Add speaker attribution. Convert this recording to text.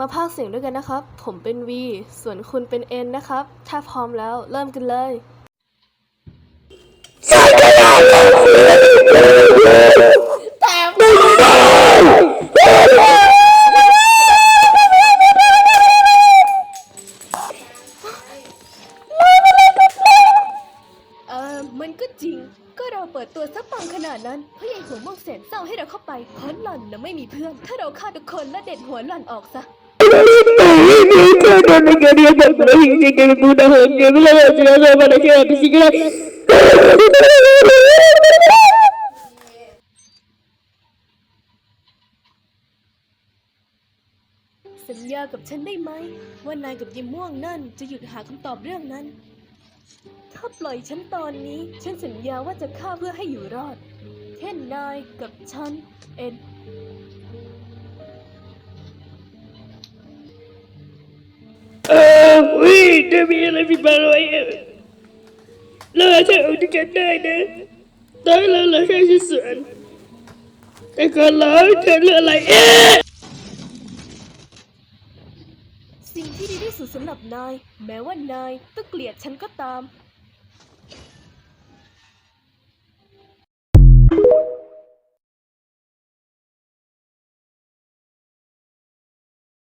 Speaker 1: มาพากเสียงด้วยกันนะครับ ผมเป็น V ส่วนคุณเป็น N นะครับ ถ้าพร้อมแล้วเริ่มกันเลย
Speaker 2: เออมันก็จริง ก็เราเปิดตัวซะปังขนาดนั้นเพื่อให้หัวม่วงแสนเศร้าให้เราเข้าไปเพราะหล่อนนะไม่มีเพื่อน ถ้าเราฆ่าทุกคนและเด็ดหัวหล่อนออกซะ สัญญากับฉันได้ไหมว่านายกับยิมม่วงนั่นจะหยุดหาคำตอบเรื่องนั้น ถ้าปล่อยฉันตอนนี้ ฉันสัญญาว่าจะฆ่าเพื่อให้อยู่รอด เช่นนายกับฉัน เอ็น
Speaker 3: อวิจะมีอะไรผิดมาเลยอะเราอาจจะเอาด้วยกันได้นะตอนเราเหลือแค่ชิ้นส่วนแต่ก่อนเราเธอเลือกอะไรเอ๊ะ
Speaker 2: สิ่งที่ดีที่สุดสำหรับนาย แม้ว่านายต้องเกลียดฉันก็ตาม